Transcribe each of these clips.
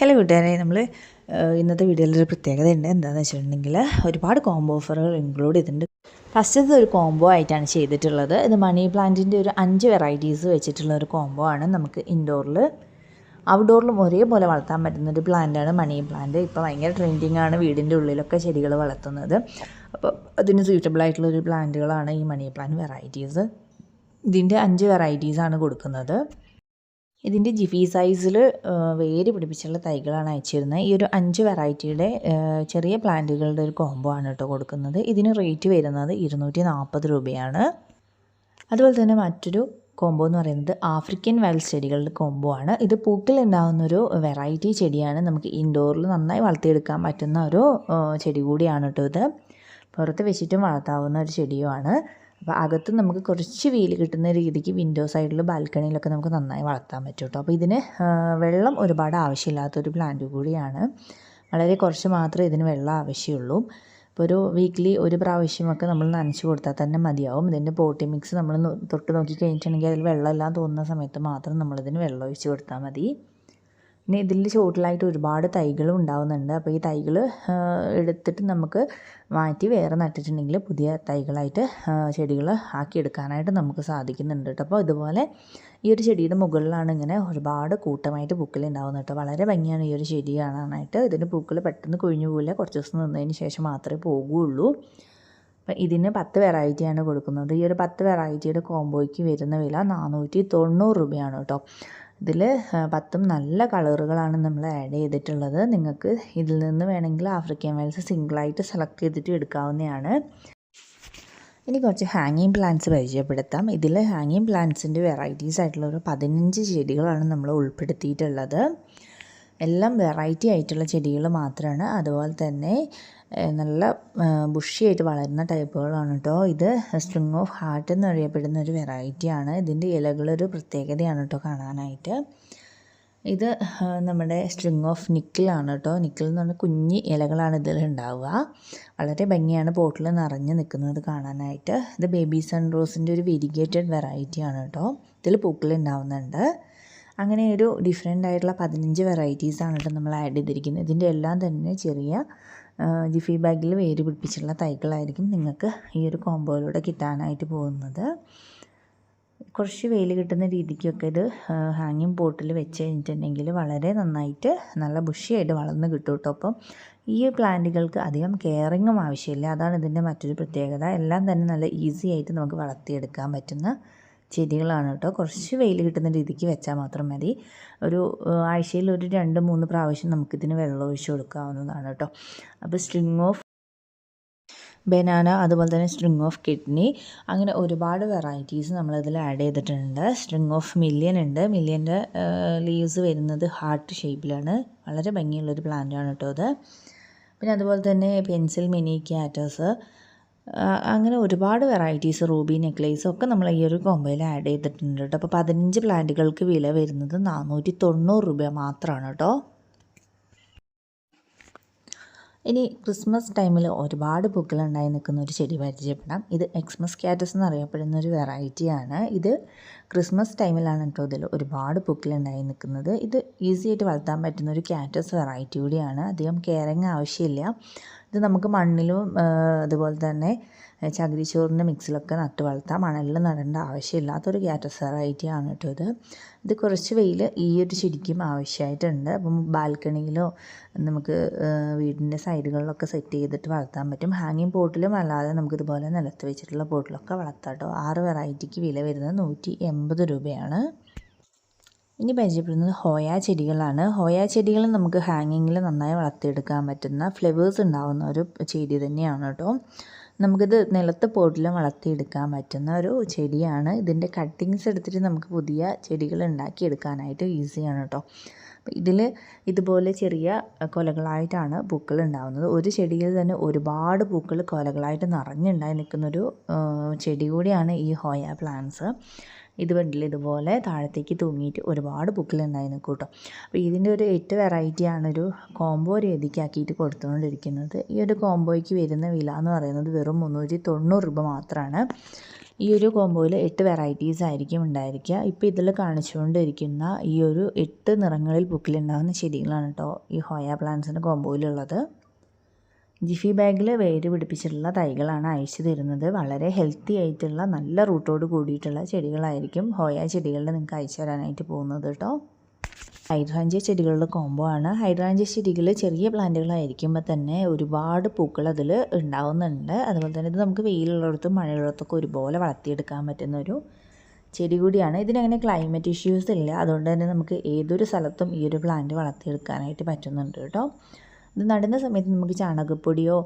Hello കൂട്ടുകാരെ നമ്മൾ ഇന്നത്തെ വീഡിയോയിൽ ഒരു പ്രത്യേകത ഉണ്ട്. എന്താണെന്ന് വെച്ചിട്ടുണ്ടെങ്കിൽ ഒരുപാട് കോംബോ ഓഫറുകൾ ഇൻക്ലൂഡ് ചെയ്തിട്ടുണ്ട്. ഫസ്റ്റത്തെ ഒരു കോംബോ ആയിട്ടാണ് ചെയ്തിട്ടുള്ളത്. ഇത് മണി പ്ലാന്റിന്റെ ഒരു അഞ്ച് വെറൈറ്റീസ് വെച്ചിട്ടുള്ള ഒരു കോംബോ ആണ് നമുക്ക് ഇൻഡോറിൽ ഔട്ട്ഡോറിലും ഒരേപോലെ വളർത്താൻ പറ്റുന്ന ഒരു പ്ലാന്റാണ് മണി പ്ലാന്റ് ഇപ്പോൾ ഭയങ്കര ട്രെൻഡിങ് ആണ് വീടിന്റെ ഉള്ളിലൊക്കെ ചെടികൾ വളർത്തുന്നത്. അപ്പോൾ അതിന് സ്യൂട്ടബിൾ ആയിട്ടുള്ള ഒരു പ്ലാന്റുകളാണ് ഈ മണി പ്ലാന്റ് വെറൈറ്റീസ് ഇതിന്റെ അഞ്ച് വെറൈറ്റീസാണ് കൊടുക്കുന്നത്. ഇതിന്റെ ജിഫി സൈസിൽ വേര് പിടിപ്പിച്ചുള്ള തൈകളാണ് അയച്ചിരുന്നത്. ഈ ഒരു അഞ്ച് വെറൈറ്റിയുടെ ചെറിയ പ്ലാന്റുകളുടെ ഒരു കോംബോ ആണ് കേട്ടോ കൊടുക്കുന്നത്. ഇതിന് റേറ്റ് വരുന്നത് ഇരുന്നൂറ്റി നാൽപ്പത് രൂപയാണ്. അതുപോലെ തന്നെ മറ്റൊരു കോംബോ എന്ന് പറയുന്നത് ആഫ്രിക്കൻ വൈൽഡ് ചെടികളുടെ കോംബോ ആണ്. ഇത് പൂക്കിലുണ്ടാകുന്ന ഒരു വെറൈറ്റി ചെടിയാണ്. നമുക്ക് ഇൻഡോറിൽ നന്നായി വളർത്തിയെടുക്കാൻ പറ്റുന്ന ഒരു ചെടി കൂടിയാണ് കേട്ടോ ഇത്. പുറത്ത് വെച്ചിട്ടും വളർത്താവുന്ന ഒരു ചെടിയുമാണ്. അപ്പോൾ അകത്ത് നമുക്ക് കുറച്ച് വെയിൽ കിട്ടുന്ന രീതിക്ക് വിൻഡോ സൈഡിൽ ബാൽക്കണിയിലൊക്കെ നമുക്ക് നന്നായി വളർത്താൻ പറ്റും കേട്ടോ. അപ്പോൾ ഇതിന് വെള്ളം ഒരുപാട് ആവശ്യമില്ലാത്തൊരു പ്ലാന്റ് കൂടിയാണ്. വളരെ കുറച്ച് മാത്രമേ ഇതിന് വെള്ളം ആവശ്യമുള്ളൂ. ഇപ്പോൾ ഒരു വീക്ക്ലി ഒരു പ്രാവശ്യമൊക്കെ നമ്മൾ നനച്ച് കൊടുത്താൽ തന്നെ മതിയാവും. ഇതിന്റെ പോട്ടി മിക്സ് നമ്മൾ തൊട്ട് നോക്കി കഴിഞ്ഞിട്ടുണ്ടെങ്കിൽ അതിൽ വെള്ളമില്ലാന്ന് തോന്നുന്ന സമയത്ത് മാത്രം നമ്മളിതിന് വെള്ളം ഒഴിച്ച് കൊടുത്താൽ മതി. പിന്നെ ഇതിൽ ചുവട്ടിലായിട്ട് ഒരുപാട് തൈകൾ ഉണ്ടാവുന്നുണ്ട്. അപ്പോൾ ഈ തൈകൾ എടുത്തിട്ട് നമുക്ക് മാറ്റി വേറെ നട്ടിട്ടുണ്ടെങ്കിൽ പുതിയ തൈകളായിട്ട് ചെടികൾ ആക്കിയെടുക്കാനായിട്ട് നമുക്ക് സാധിക്കുന്നുണ്ട് കേട്ടോ. അപ്പോൾ ഇതുപോലെ ഈ ഒരു ചെടിയുടെ മുകളിലാണ് ഇങ്ങനെ ഒരുപാട് കൂട്ടമായിട്ട് പൂക്കൾ ഉണ്ടാവുന്നത് കേട്ടോ. വളരെ ഭംഗിയാണ് ഈ ഒരു ചെടി കാണാനായിട്ട്. ഇതിന്റെ പൂക്കൾ പെട്ടെന്ന് കൊഴിഞ്ഞു പോകില്ല കുറച്ച് ദിവസം നിന്നതിന് ശേഷം മാത്രമേ പോകുകയുള്ളൂ അപ്പം ഇതിന് പത്ത് വെറൈറ്റിയാണ് കൊടുക്കുന്നത്. ഈ ഒരു പത്ത് വെറൈറ്റിയുടെ കോംബോയ്ക്ക് വരുന്ന വില നാനൂറ്റി തൊണ്ണൂറ് രൂപയാണ് കേട്ടോ. ഇതിൽ പത്തും നല്ല കളറുകളാണ് നമ്മൾ ആഡ് ചെയ്തിട്ടുള്ളത്. നിങ്ങൾക്ക് ഇതിൽ നിന്ന് വേണമെങ്കിൽ ആഫ്രിക്കൻ വൈൽസ് സിംഗിളായിട്ട് സെലക്ട് ചെയ്തിട്ട് എടുക്കാവുന്നതാണ്. ഇനി കുറച്ച് ഹാങ്ങിങ് പ്ലാന്റ്സ് പരിചയപ്പെടുത്താം. ഇതിൽ ഹാങ്ങിങ് പ്ലാന്റ്സിന്റെ വെറൈറ്റീസ് ആയിട്ടുള്ള ഒരു പതിനഞ്ച് ചെടികളാണ് നമ്മൾ ഉൾപ്പെടുത്തിയിട്ടുള്ളത്. എല്ലാം വെറൈറ്റി ആയിട്ടുള്ള ചെടികൾ മാത്രമാണ് അതുപോലെ തന്നെ നല്ല ബുഷിയായിട്ട് വളരുന്ന ടൈപ്പുകളാണ് കേട്ടോ ഇത്. സ്ട്രിങ് ഓഫ് ഹാർട്ട് എന്നറിയപ്പെടുന്ന ഒരു വെറൈറ്റിയാണ് ഇതിന്റെ ഇലകളൊരു പ്രത്യേകതയാണ് കേട്ടോ കാണാനായിട്ട്. ഇത് നമ്മുടെ സ്ട്രിങ് ഓഫ് നിക്കിളാണ് കേട്ടോ നിക്കിൾ എന്ന് പറഞ്ഞാൽ കുഞ്ഞി ഇലകളാണ് ഇതിൽ ഉണ്ടാവുക. വളരെ ഭംഗിയാണ് പോട്ടിൽ നിറഞ്ഞ് നിൽക്കുന്നത് കാണാനായിട്ട്. ഇത് ബേബി സൺ റോസിന്റെ ഒരു വെരിഗേറ്റഡ് വെറൈറ്റിയാണ് കേട്ടോ ഇതിൽ പൂക്കൾ ഉണ്ടാവുന്നുണ്ട്. അങ്ങനെ ഒരു ഡിഫറെന്റ് ആയിട്ടുള്ള പതിനഞ്ച് വെറൈറ്റീസാണ് കേട്ടോ നമ്മൾ ആഡ് ചെയ്തിരിക്കുന്നത്. ഇതിന്റെ എല്ലാം തന്നെ ചെറിയ ജിഫി ബാഗിൽ വേര് പിടിപ്പിച്ചുള്ള തൈകളായിരിക്കും നിങ്ങൾക്ക് ഈ ഒരു കോമ്പോയിലൂടെ കിട്ടാനായിട്ട് പോകുന്നത്. കുറച്ച് വെയിൽ കിട്ടുന്ന രീതിക്കൊക്കെ ഇത് ഹാങ്ങിങ് പോട്ടിൽ വെച്ച് കഴിഞ്ഞിട്ടുണ്ടെങ്കിൽ വളരെ നന്നായിട്ട് നല്ല ബുഷിയായിട്ട് വളർന്ന് കിട്ടും കേട്ടോ. അപ്പം ഈ പ്ലാന്റുകൾക്ക് അധികം കെയറിങ്ങും ആവശ്യമില്ല. അതാണ് ഇതിന്റെ മറ്റൊരു പ്രത്യേകത. എല്ലാം തന്നെ നല്ല ഈസി ആയിട്ട് നമുക്ക് വളർത്തിയെടുക്കാൻ പറ്റുന്ന ചെടികളാണ് കേട്ടോ. കുറച്ച് വെയിൽ കിട്ടുന്ന രീതിക്ക് വെച്ചാൽ മാത്രം മതി. ഒരു ആഴ്ചയിൽ ഒരു രണ്ട് മൂന്ന് പ്രാവശ്യം നമുക്കിതിന് വെള്ളം ഒഴിച്ച് കൊടുക്കാവുന്നതാണ് കേട്ടോ. അപ്പോൾ സ്ട്രിങ് ഓഫ് ബനാന അതുപോലെ തന്നെ സ്ട്രിങ് ഓഫ് കിഡ്നി അങ്ങനെ ഒരുപാട് വെറൈറ്റീസ് നമ്മളിതിൽ ആഡ് ചെയ്തിട്ടുണ്ട്. സ്ട്രിങ് ഓഫ് മില്യൻ ഉണ്ട്. മില്യന്റെ ലീവ്സ് വരുന്നത് ഹാർട്ട് ഷേപ്പിലാണ്. വളരെ ഭംഗിയുള്ളൊരു പ്ലാന്റാണ് കേട്ടോ അത്. പിന്നെ അതുപോലെ തന്നെ പെൻസിൽ മിനി ക്യാറ്റേഴ്സ് അങ്ങനെ ഒരുപാട് വെറൈറ്റീസ് റൂബി നെക്ലേസ് ഒക്കെ നമ്മൾ ഈ ഒരു കോമ്പോയിൽ ആഡ് ചെയ്തിട്ടുണ്ട് കേട്ടോ അപ്പോൾ പതിനഞ്ച് പ്ലാന്റുകൾക്ക് വില വരുന്നത് നാനൂറ്റി തൊണ്ണൂറ് രൂപ മാത്രമാണ് കേട്ടോ ഇനി ക്രിസ്മസ് ടൈമിൽ ഒരുപാട് പൂക്കളുണ്ടായി നിൽക്കുന്ന ഒരു ചെടി പരിചയപ്പെടാം. ഇത് എക്സ്മസ് ക്യാറ്റസ് എന്നറിയപ്പെടുന്ന ഒരു വെറൈറ്റിയാണ് ഇത് ക്രിസ്മസ് ടൈമിലാണ് കേട്ടോ ഇതിൽ ഒരുപാട് പൂക്കളുണ്ടായി നിൽക്കുന്നത്. ഇത് ഈസി ആയിട്ട് വളർത്താൻ പറ്റുന്ന ഒരു ക്യാറ്റസ് വെറൈറ്റി കൂടിയാണ്. അധികം കെയറിങ് ആവശ്യമില്ല. ഇത് നമുക്ക് മണ്ണിലും അതുപോലെ തന്നെ ചകിരിച്ചോറിന്റെ മിക്സിലൊക്കെ നട്ട് വളർത്താം. മണലിൽ നടേണ്ട ആവശ്യമില്ലാത്തൊരു ക്യാറ്റസ് വെറൈറ്റിയാണ് കേട്ടോ ഇത്. ഇത് കുറച്ച് വെയിൽ ഈ ഒരു ചെടിക്കും ആവശ്യമായിട്ടുണ്ട്. അപ്പം ബാൽക്കണിയിലോ നമുക്ക് വീടിന്റെ സൈഡുകളിലൊക്കെ സെറ്റ് ചെയ്തിട്ട് വളർത്താൻ പറ്റും. ഹാങ്ങിങ് പോട്ടിലും അല്ലാതെ നമുക്കിതുപോലെ നിലത്ത് വെച്ചിട്ടുള്ള പോട്ടിലൊക്കെ വളർത്താം കേട്ടോ. ആറ് വെറൈറ്റിക്ക് വില വരുന്നത് നൂറ്റി എൺപത് രൂപയാണ്. ഇനി പരിചയപ്പെടുന്നത് ഹോയ ചെടികളാണ്. ഹോയ ചെടികൾ നമുക്ക് ഹാങ്ങിങ്ങിൽ നന്നായി വളർത്തിയെടുക്കാൻ പറ്റുന്ന ഫ്ലവേഴ്സ് ഉണ്ടാകുന്ന ഒരു ചെടി തന്നെയാണ് കേട്ടോ. നമുക്കിത് നിലത്ത് പോട്ടിലും വളർത്തിയെടുക്കാൻ പറ്റുന്ന ഒരു ചെടിയാണ്. ഇതിന്റെ കട്ടിങ്സ് എടുത്തിട്ട് നമുക്ക് പുതിയ ചെടികൾ ഉണ്ടാക്കിയെടുക്കാനായിട്ട് ഈസിയാണ് കേട്ടോ. ഇതിൽ ഇതുപോലെ ചെറിയ കൊലകളായിട്ടാണ് പൂക്കൾ ഉണ്ടാകുന്നത് ഒരു ചെടിയിൽ തന്നെ ഒരുപാട് പൂക്കൾ കൊലകളായിട്ട് നിറഞ്ഞുണ്ടായി നിൽക്കുന്നൊരു ചെടി കൂടിയാണ് ഈ ഹോയ പ്ലാന്റ്സ്. ഇത് കണ്ടില്ല? ഇതുപോലെ താഴത്തേക്ക് തൂങ്ങിയിട്ട് ഒരുപാട് പൂക്കളുണ്ടായി കൂട്ടോ. അപ്പോൾ ഇതിന്റെ ഒരു എട്ട് വെറൈറ്റിയാണ് ഒരു കോംബോ രീതിക്കാക്കിയിട്ട് കൊടുത്തുകൊണ്ടിരിക്കുന്നത്. ഈ ഒരു കോംബോയ്ക്ക് വരുന്ന വില എന്ന് പറയുന്നത് വെറും മുന്നൂറ്റി തൊണ്ണൂറ് രൂപ മാത്രമാണ് ഈ ഒരു കോംബോയിൽ എട്ട് വെറൈറ്റീസ് ആയിരിക്കും ഉണ്ടായിരിക്കുക. ഇപ്പോൾ ഇതിൽ കാണിച്ചുകൊണ്ടിരിക്കുന്ന ഈ ഒരു എട്ട് നിറങ്ങളിൽ പൂക്കളുണ്ടാകുന്ന ചെടികളാണ് കേട്ടോ ഈ ഹോയ പ്ലാന്റ്സിന്റെ കോമ്പോയിലുള്ളത് ജിഫി ബാഗിൽ വേര് പിടിപ്പിച്ചിട്ടുള്ള തൈകളാണ് അയച്ചു തരുന്നത്. വളരെ ഹെൽത്തി ആയിട്ടുള്ള നല്ല റൂട്ടോട് കൂടിയിട്ടുള്ള ചെടികളായിരിക്കും ഹോയ ചെടികളിൽ നിങ്ങൾക്ക് അയച്ചു തരാനായിട്ട് പോകുന്നത് കേട്ടോ. ഹൈഡ്രാഞ്ചിയ ചെടികളുടെ കോംബോ ആണ്. ഹൈഡ്രാഞ്ചിയ ചെടികൾ ചെറിയ പ്ലാന്റുകളായിരിക്കുമ്പോൾ തന്നെ ഒരുപാട് പൂക്കൾ അതിൽ ഉണ്ടാവുന്നുണ്ട്. അതുപോലെ തന്നെ ഇത് നമുക്ക് വെയിലുള്ളിടത്തും മഴയുള്ളിടത്തൊക്കെ ഒരുപോലെ വളർത്തിയെടുക്കാൻ പറ്റുന്ന ഒരു ചെടി കൂടിയാണ്. ഇതിനങ്ങനെ ക്ലൈമറ്റ് ഇഷ്യൂസ് ഇല്ല. അതുകൊണ്ട് തന്നെ നമുക്ക് ഏതൊരു സ്ഥലത്തും ഈ ഒരു പ്ലാന്റ് വളർത്തിയെടുക്കാനായിട്ട് പറ്റുന്നുണ്ട് കേട്ടോ. ഇത് നടുന്ന സമയത്ത് നമുക്ക് ചാണകപ്പൊടിയോ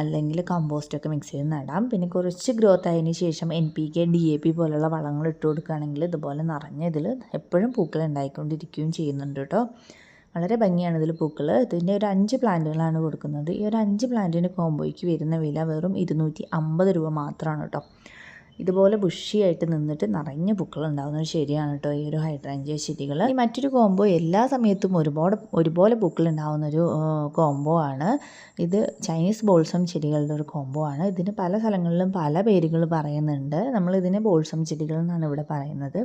അല്ലെങ്കിൽ കമ്പോസ്റ്റൊക്കെ മിക്സ് ചെയ്ത് നടാം. പിന്നെ കുറച്ച് ഗ്രോത്ത് ആയതിനു ശേഷം N P K D A P പോലുള്ള വളങ്ങൾ ഇട്ട് കൊടുക്കുകയാണെങ്കിൽ ഇതുപോലെ നിറഞ്ഞ ഇതിൽ എപ്പോഴും പൂക്കൾ ഉണ്ടായിക്കൊണ്ടിരിക്കുകയും ചെയ്യുന്നുണ്ട് കേട്ടോ. വളരെ ഭംഗിയാണ് ഇതിൽ പൂക്കൾ ഇതിന്റെ ഒരു അഞ്ച് പ്ലാന്റുകളാണ് കൊടുക്കുന്നത്. ഈ ഒരു അഞ്ച് പ്ലാന്റിന് കോമ്പോയ്ക്ക് വരുന്ന വില വെറും ഇരുന്നൂറ്റി അമ്പത് രൂപ മാത്രമാണ് കേട്ടോ. ഇതുപോലെ ബുഷിയായിട്ട് നിന്നിട്ട് നിറഞ്ഞ പൂക്കൾ ഉണ്ടാകുന്നത് ശരിയാണ് കേട്ടോ ഈ ഒരു ഹൈഡ്രാഞ്ചിയ ചെടികൾ ഈ മറ്റൊരു കോംബോ എല്ലാ സമയത്തും ഒരുപാട് ഒരുപോലെ പൂക്കൾ ഉണ്ടാകുന്നൊരു കോംബോ ആണ്. ഇത് ചൈനീസ് ബോൾസം ചെടികളുടെ ഒരു കോംബോ ആണ്. ഇതിന് പല സ്ഥലങ്ങളിലും പല പേരുകൾ പറയുന്നുണ്ട്. നമ്മൾ ഇതിനെ ബോൾസം ചെടികൾ എന്നാണ് ഇവിടെ പറയുന്നത്.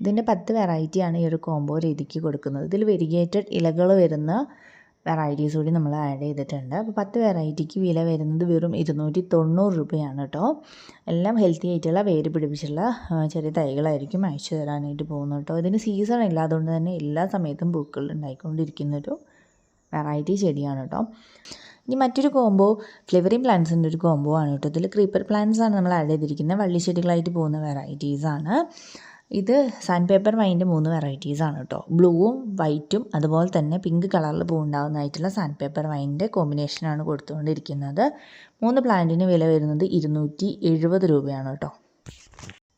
ഇതിന്റെ പത്ത് വെറൈറ്റിയാണ് ഈ ഒരു കോംബോ രീതിക്ക് കൊടുക്കുന്നത്. ഇതിൽ വെരിഗേറ്റഡ് ഇലകൾ വരുന്ന വെറൈറ്റീസ് കൂടി നമ്മൾ ആഡ് ചെയ്തിട്ടുണ്ട്. അപ്പോൾ പത്ത് വെറൈറ്റിക്ക് വില വരുന്നത് വെറും ഇരുന്നൂറ്റി തൊണ്ണൂറ് രൂപയാണ് കേട്ടോ. എല്ലാം ഹെൽത്തി ആയിട്ടുള്ള വേര് പിടിപ്പിച്ചുള്ള ചെറിയ തൈകളായിരിക്കും അയച്ചു തരാനായിട്ട് പോകുന്നത് കേട്ടോ. ഇതിന് സീസൺ ഇല്ല അതുകൊണ്ട് തന്നെ എല്ലാ സമയത്തും പൂക്കൾ ഉണ്ടായിക്കൊണ്ടിരിക്കുന്നൊരു വെറൈറ്റി ചെടിയാണ് കേട്ടോ. ഇനി മറ്റൊരു കോംബോ ഫ്ലവറിങ് പ്ലാന്റ്സിന്റെ ഒരു കോംബോ ആണ് കേട്ടോ. ഇതിൽ ക്രീപ്പർ പ്ലാന്റ്സ് ആണ് നമ്മൾ ആഡ് ചെയ്തിരിക്കുന്നത്. വള്ളിച്ചെടികളായിട്ട് പോകുന്ന വെറൈറ്റീസാണ് ഇത് സാൻഡ് പേപ്പർ വൈന്റെ മൂന്ന് വെറൈറ്റീസ് ആണ് കേട്ടോ ബ്ലൂവും വൈറ്റും അതുപോലെ തന്നെ പിങ്ക് കളറിൽ പൂവുണ്ടാകുന്നതായിട്ടുള്ള സാൻഡ് പേപ്പർ വൈന്റെ കോമ്പിനേഷനാണ് കൊടുത്തുകൊണ്ടിരിക്കുന്നത്. മൂന്ന് പ്ലാന്റിന് വില വരുന്നത് ഇരുന്നൂറ്റി എഴുപത് രൂപയാണ് കേട്ടോ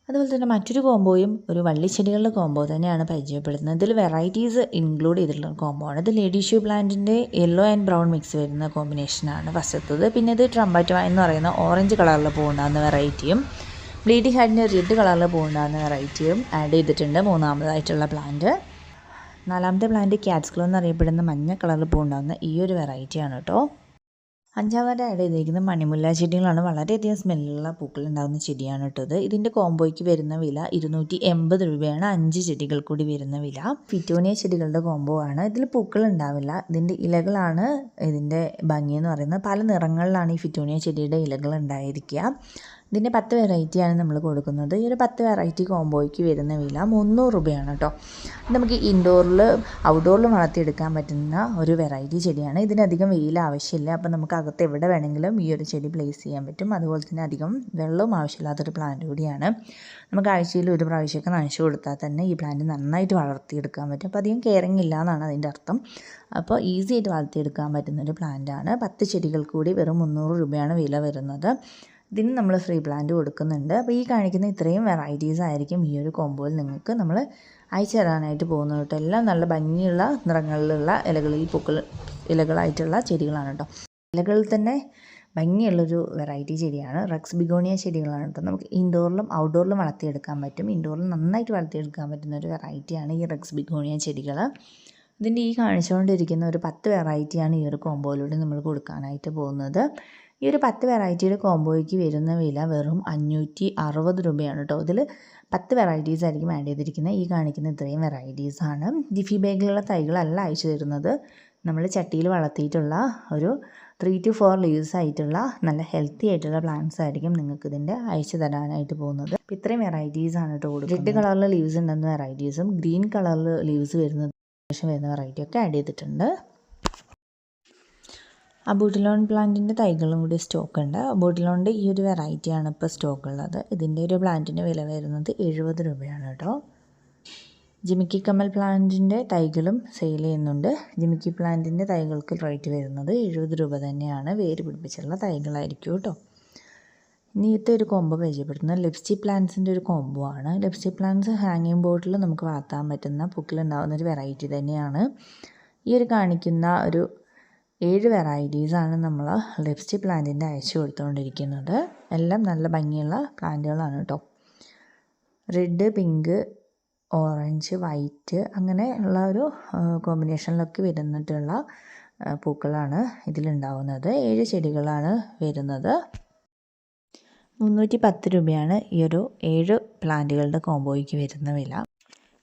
അതുപോലെ തന്നെ മറ്റൊരു കോമ്പോയും ഒരു വള്ളിച്ചെടികളുടെ കോമ്പോ തന്നെയാണ് പരിചയപ്പെടുത്തുന്നത് ഇതിൽ വെറൈറ്റീസ് ഇൻക്ലൂഡ് ചെയ്തിട്ടുള്ള കോമ്പോ ആണ്. ഇത് ലേഡി ഷ്യൂ പ്ലാന്റിന്റെ യെല്ലോ ആൻഡ് ബ്രൗൺ മിക്സ് വരുന്ന കോമ്പിനേഷനാണ് ഫസ്റ്റത്തത് പിന്നെ ഇത് ട്രംബറ്റോ എന്ന് പറയുന്ന ഓറഞ്ച് കളറിൽ പോകുന്ന വെറൈറ്റിയും ബ്ലീഡിംഗ് ഹാർട്ടിന്റെ റെഡ് കളറിൽ പൂവുണ്ടാകുന്ന വെറൈറ്റിയും ആഡ് ചെയ്തിട്ടുണ്ട് മൂന്നാമതായിട്ടുള്ള പ്ലാന്റ് നാലാമത്തെ പ്ലാന്റ് ക്യാറ്റ്സ്ക്ലോ എന്നറിയപ്പെടുന്ന മഞ്ഞ കളറിൽ പൂവുണ്ടാകുന്ന ഈ ഒരു വെറൈറ്റിയാണ് കേട്ടോ. അഞ്ചാമത് ആഡ് ചെയ്തിരിക്കുന്നത് മണിമുല്ല ചെടികളാണ്. വളരെയധികം സ്മെല്ലുള്ള പൂക്കൾ ഉണ്ടാകുന്ന ചെടിയാണ് കേട്ടത് ഇതിന്റെ കോംബോയ്ക്ക് വരുന്ന വില ഇരുന്നൂറ്റി എൺപത് രൂപയാണ്. അഞ്ച് ചെടികൾ കൂടി വരുന്ന വില. ഫിറ്റോണിയ ചെടികളുടെ കോംബോ ആണ്. ഇതിൽ പൂക്കൾ ഉണ്ടാവില്ല. ഇതിന്റെ ഇലകളാണ് ഇതിന്റെ ഭംഗി എന്ന് പറയുന്നത്. പല നിറങ്ങളിലാണ് ഈ ഫിറ്റോണിയ ചെടിയുടെ ഇലകൾ ഉണ്ടായിരിക്കുക. ഇതിന്റെ പത്ത് വെറൈറ്റിയാണ് നമ്മൾ കൊടുക്കുന്നത്. ഈ ഒരു പത്ത് വെറൈറ്റി കോംബോയ്ക്ക് വരുന്ന വില മുന്നൂറ് രൂപയാണ് കേട്ടോ നമുക്ക് ഇൻഡോറിൽ ഔട്ട്ഡോറിൽ വളർത്തിയെടുക്കാൻ പറ്റുന്ന ഒരു വെറൈറ്റി ചെടിയാണ്. ഇതിനധികം വെയിൽ ആവശ്യമില്ല. അപ്പോൾ നമുക്ക് അകത്ത് എവിടെ വേണമെങ്കിലും ഈ ഒരു ചെടി പ്ലേസ് ചെയ്യാൻ പറ്റും. അതുപോലെ തന്നെ അധികം വെള്ളവും ആവശ്യമില്ലാത്തൊരു പ്ലാന്റ് കൂടിയാണ്. നമുക്ക് ആഴ്ചയിൽ ഒരു പ്രാവശ്യമൊക്കെ നനച്ചു കൊടുത്താൽ തന്നെ ഈ പ്ലാന്റ് നന്നായിട്ട് വളർത്തിയെടുക്കാൻ പറ്റും. അപ്പോൾ അധികം കെയറിങ് ഇല്ല എന്നാണ് അതിന്റെ അർത്ഥം. അപ്പോൾ ഈസി ആയിട്ട് വളർത്തിയെടുക്കാൻ പറ്റുന്നൊരു പ്ലാന്റാണ് പത്ത് ചെടികൾ കൂടി വെറും മുന്നൂറ് രൂപയാണ് വില വരുന്നത്. ഇതിന് നമ്മൾ ഫ്രീ പ്ലാന്റ് കൊടുക്കുന്നുണ്ട്. അപ്പോൾ ഈ കാണിക്കുന്ന ഇത്രയും വെറൈറ്റീസ് ആയിരിക്കും ഈ ഒരു കോമ്പോയിൽ നിങ്ങൾക്ക് നമ്മൾ അയച്ചു തരാനായിട്ട് പോകുന്നത് കേട്ടോ. എല്ലാം നല്ല ഭംഗിയുള്ള നിറങ്ങളിലുള്ള ഇലകളിൽ പൂക്കൾ ഇലകളായിട്ടുള്ള ചെടികളാണ് കേട്ടോ. ഇലകളിൽ തന്നെ ഭംഗിയുള്ളൊരു വെറൈറ്റി ചെടിയാണ്. റക്സ് ബിഗോണിയ ചെടികളാണ് കേട്ടോ. നമുക്ക് ഇൻഡോറിലും ഔട്ട്ഡോറിലും വളർത്തിയെടുക്കാൻ പറ്റും. ഇൻഡോറിൽ നന്നായിട്ട് വളർത്തിയെടുക്കാൻ പറ്റുന്ന ഒരു വെറൈറ്റിയാണ് ഈ റക്സ് ബിഗോണിയ ചെടികൾ ഇതിന്റെ ഈ കാണിച്ചുകൊണ്ടിരിക്കുന്ന ഒരു പത്ത് വെറൈറ്റിയാണ് ഈ ഒരു കോമ്പോയിലൂടെ നമ്മൾ കൊടുക്കാനായിട്ട് പോകുന്നത്. ഈ ഒരു പത്ത് വെറൈറ്റിയുടെ കോംബോയ്ക്ക് വരുന്ന വില വെറും അഞ്ഞൂറ്റി അറുപത് രൂപയാണ് കേട്ടോ ഇതിൽ പത്ത് വെറൈറ്റീസ് ആയിരിക്കും ആഡ് ചെയ്തിരിക്കുന്നത് ഈ കാണിക്കുന്ന ഇത്രയും വെറൈറ്റീസാണ് ജിഫി ബാഗിലുള്ള തൈകളല്ല അയച്ചു തരുന്നത്. നമ്മൾ ചട്ടിയിൽ വളർത്തിയിട്ടുള്ള ഒരു ത്രീ ടു ഫോർ ലീവ്സ് ആയിട്ടുള്ള നല്ല ഹെൽത്തി ആയിട്ടുള്ള പ്ലാന്റ്സ് ആയിരിക്കും നിങ്ങൾക്ക് ഇതിന്റെ അയച്ചു തരാനായിട്ട് പോകുന്നത്. അപ്പോൾ ഇത്രയും വെറൈറ്റീസ് ആണ് കേട്ടോ റെഡ് കളറിൽ ലീവ്സ് ഉണ്ടെന്ന വെറൈറ്റീസും ഗ്രീൻ കളറിൽ ലീവ്സ് വരുന്നത് വരുന്ന വെറൈറ്റി ഒക്കെ ആഡ് ചെയ്തിട്ടുണ്ട്. അബൂട്ടിലോൺ പ്ലാന്റിന്റെ തൈകളും കൂടി സ്റ്റോക്ക് ഉണ്ട് അബൂട്ടിലോണിന്റെ ഈ ഒരു വെറൈറ്റിയാണ് ഇപ്പോൾ സ്റ്റോക്ക് ഉള്ളത് ഇതിന്റെ ഒരു പ്ലാന്റിന്റെ വില വരുന്നത് എഴുപത് രൂപയാണ് കേട്ടോ. ജിമിക്കി കമൽ പ്ലാന്റിന്റെ തൈകളും സെയിൽ ചെയ്യുന്നുണ്ട്. ജിമിക്കി പ്ലാന്റിന്റെ തൈകൾക്ക് റേറ്റ് വരുന്നത് എഴുപത് രൂപ തന്നെയാണ്. വേര് പിടിപ്പിച്ചുള്ള തൈകളായിരിക്കും കേട്ടോ. ഇനിയത്തെ ഒരു കോംബോ പരിചയപ്പെടുത്തുന്നത് ലിപ്സ്റ്റിക് പ്ലാന്റ്സിന്റെ ഒരു കോംബോ ആണ്. ലിപ്സ്റ്റിക് പ്ലാന്റ്സ് ഹാങ്ങിങ് ബോട്ടിൽ നമുക്ക് വളർത്താൻ പറ്റുന്ന പൂക്കിലുണ്ടാകുന്ന ഒരു വെറൈറ്റി തന്നെയാണ്. ഈ ഒരു കാണിക്കുന്ന ഒരു ഏഴ് വെറൈറ്റീസാണ് നമ്മൾ ലിപ്സ്റ്റിക് പ്ലാന്റിന്റെ അയച്ചു കൊടുത്തുകൊണ്ടിരിക്കുന്നത് എല്ലാം നല്ല ഭംഗിയുള്ള പ്ലാന്റുകളാണ് കേട്ടോ റെഡ് പിങ്ക് ഓറഞ്ച് വൈറ്റ് അങ്ങനെ ഉള്ള ഒരു കോമ്പിനേഷനിലൊക്കെ വരുന്നിട്ടുള്ള പൂക്കളാണ് ഇതിലുണ്ടാവുന്നത്. ഏഴ് ചെടികളാണ് വരുന്നത്. മുന്നൂറ്റി പത്ത് രൂപയാണ് ഈ ഒരു ഏഴ് പ്ലാന്റുകളുടെ കോമ്പോയ്ക്ക് വരുന്ന വില.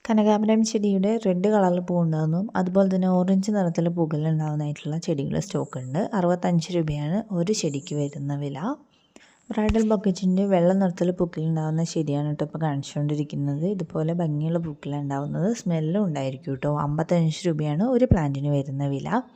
കനകാമ്പരം ചെടിയുടെ റെഡ് കളറിൽ പൂവുണ്ടാകുന്നു. അതുപോലെ തന്നെ ഓറഞ്ച് നിറത്തിൽ പൂക്കൾ ഉണ്ടാകുന്നതായിട്ടുള്ള ചെടികൾ സ്റ്റോക്ക് ഉണ്ട്. അറുപത്തഞ്ച് രൂപയാണ് ഒരു ചെടിക്ക് വരുന്ന വില. ബ്രൈഡൽ ബക്കറ്റിന്റെ വെള്ള നിറത്തിൽ പൂക്കൾ ഉണ്ടാകുന്ന ചെടിയാണ് കേട്ടോ ഇപ്പോൾ കാണിച്ചുകൊണ്ടിരിക്കുന്നത്. ഇതുപോലെ ഭംഗിയുള്ള പൂക്കളുണ്ടാകുന്നത് സ്മെല്ലും ഉണ്ടായിരിക്കും കേട്ടോ. അമ്പത്തഞ്ച് രൂപയാണ് ഒരു പ്ലാന്റിന് വരുന്ന വില.